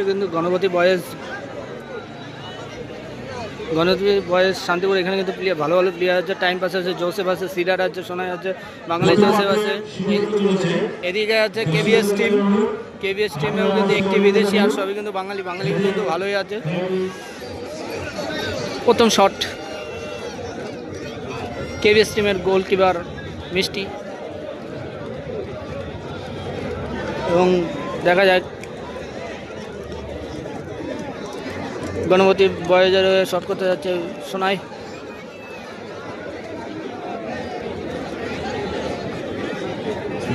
হচ্ছে কিন্তু গণপতি বয়েস গণপতি বয়েস শান্তিপুর এখানে কিন্তু প্লেয়ার ভালো ভালো প্লেয়ার আছে টাইম পাস আছে জোসেফ আছে সিডার আছে সোনাই আছে বাঙালি জোসেফ আছে। এদিকে আছে কেবিএস টিম কেবিএস টিমেও কিন্তু একটি বিদেশি আর সবই কিন্তু বাঙালি বাঙালি কিন্তু ভালোই আছে। প্রথম শট কেবিএস টিমের গোলকিপার মিষ্টি। এবং দেখা যায় গণপতি বয়েজের শট করতে যাচ্ছে সোনাই।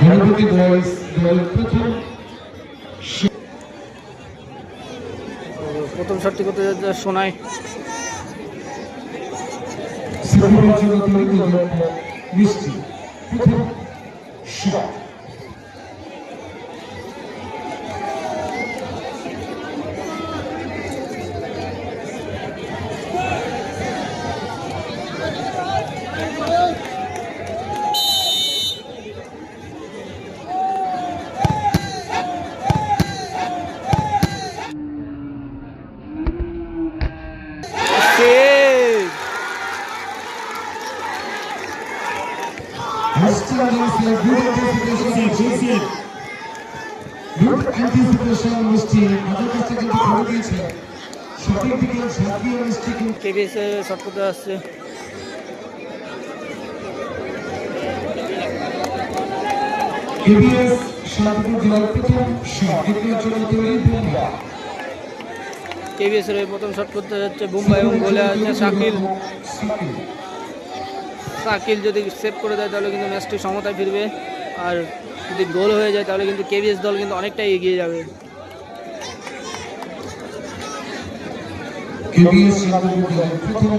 গণপতি বয়েজ দল প্রথম প্রথম শটটি করতে যাচ্ছে সোনাই। মিষ্টি প্রথম মিষ্টি কাছে দিয়েছে সঠিক দিকে মিষ্টি করতে আসছে কেবিএস শান্তিপুর জেলার প্রথম শট দ্বিতীয় জন্য তৈরি বোমা। কেবিএস প্রথম শট করতে যাচ্ছে মুম্বাই এবং গোলে আছে শাকিল। শাকিল যদি সেভ করে দেয় তাহলে কিন্তু ম্যাচটি সমতায় ফিরবে। আর যদি গোল হয়ে যায় তাহলে কিন্তু কেভিএস দল কিন্তু অনেকটাই এগিয়ে যাবে। প্রথম প্রথম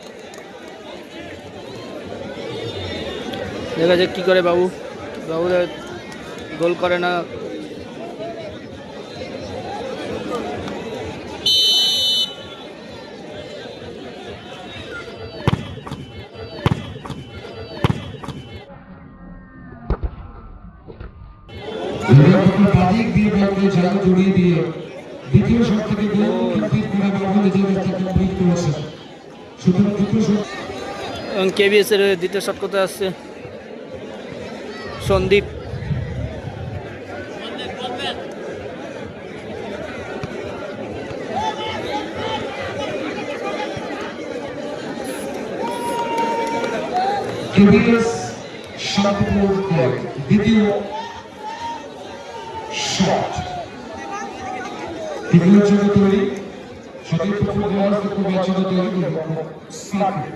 দেখা যাক কী করে বাবু। বাবু গোল করে না। দুর্গাপুর বাদিক দিয়ে বলকে জাল জড়িয়ে দিয়ে দ্বিতীয় শট থেকে কমপ্লিট করে বাবু নিজের কাছে কমপ্লিট করেছে। সুতরাং দ্বিতীয় শট এবং কেবিএস এর দ্বিতীয় শট করতে আসছে। সন্দীপ। কেবিএস শান্তিপুর এক দ্বিতীয় শট তৃতীয় জন্য তৈরি। সতীর্থ ফুটবলার থেকে ম্যাচের তৈরি সাকিব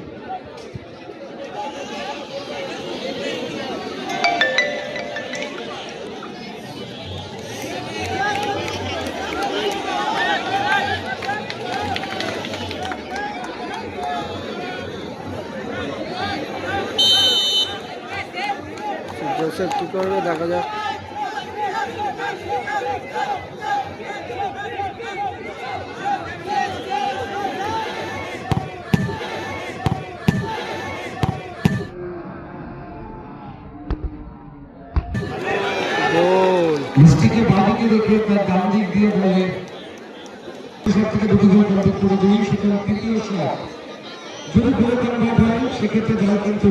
জোসেফ কী করবে? দেখা যাক। মিষ্টিকে দিক দিয়ে থেকে সেক্ষেত্রে দল কিন্তু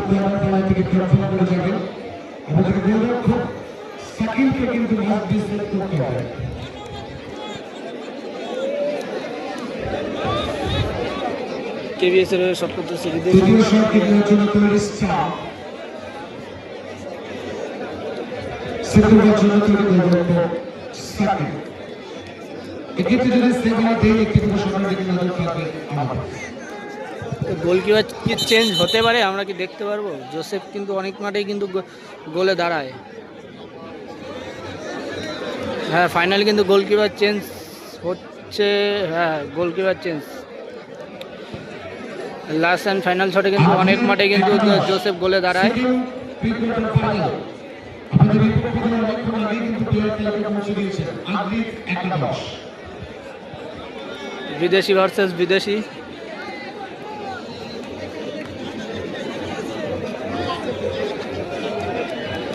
টিকিট কনফার্ম করে যাবে আমাদের গোলরক্ষক সাকিবকে কিন্তু ম্যাচ ডিসাইড করতে হবে। কেবিএস এর তৃতীয় শট কেন্দ্রের জন্য তৈরি স্টার। শুক্রবার জন্য তৈরি গোলরক্ষক সাকিব এক্ষেত্রে যদি সেভেনে দেয় একটি প্রশ্নের দিকে নজর থাকবে আমাদের। গোলকিপার কি চেঞ্জ হতে পারে আমরা কি দেখতে পারব? জোসেফ কিন্তু অনেক মাঠেই কিন্তু গোলে দাঁড়ায়। হ্যাঁ ফাইনাল কিন্তু গোলকিপার চেঞ্জ হচ্ছে হ্যাঁ goalkeeper change last and final শটে কিন্তু অনেক মাঠে কিন্তু জোসেফ গোলে দাঁড়ায়। Second pre quarter final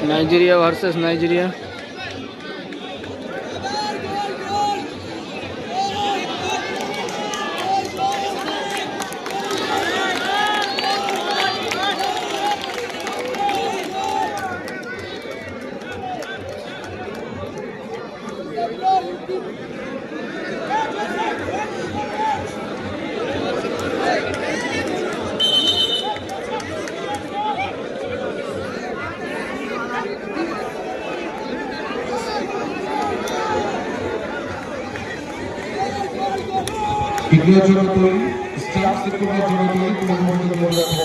Nigeria versus Nigeria. তৃতীয় জন্য তৈরি স্টাফ শুক্রবার জন্য তৈরি কোনো জোসেফ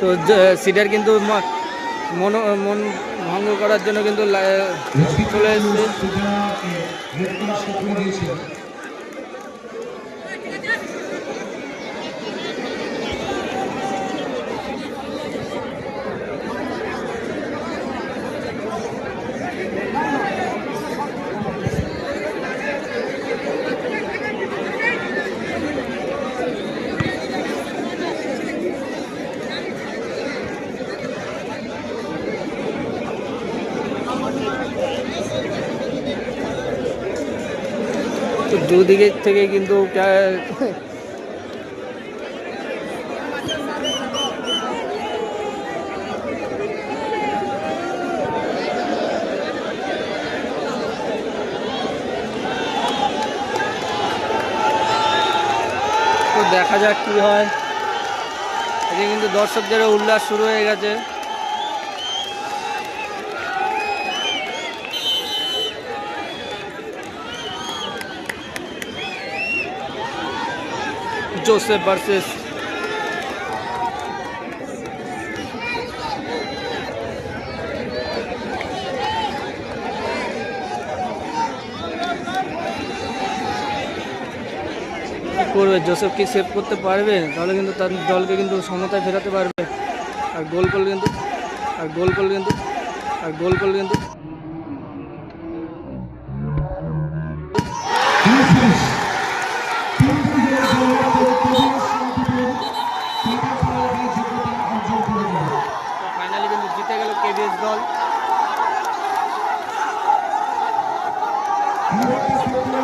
তো সিডার কিন্তু মন মন ভঙ্গ করার জন্য কিন্তু চলে এসছে। দুদিকের থেকে কিন্তু দেখা যাক কি হয়। এদিকে কিন্তু দর্শকদের উল্লাস শুরু হয়ে গেছে। Joseph versus করবে জোসেফ কি সেভ করতে পারবে, তাহলে কিন্তু তার দলকে কিন্তু সমতায় ফেরাতে পারবে। আর গোল করলে কিন্তু, আর গোল করলে কিন্তু, আর গোল করলে কিন্তু দল। পরবর্তী সূত্র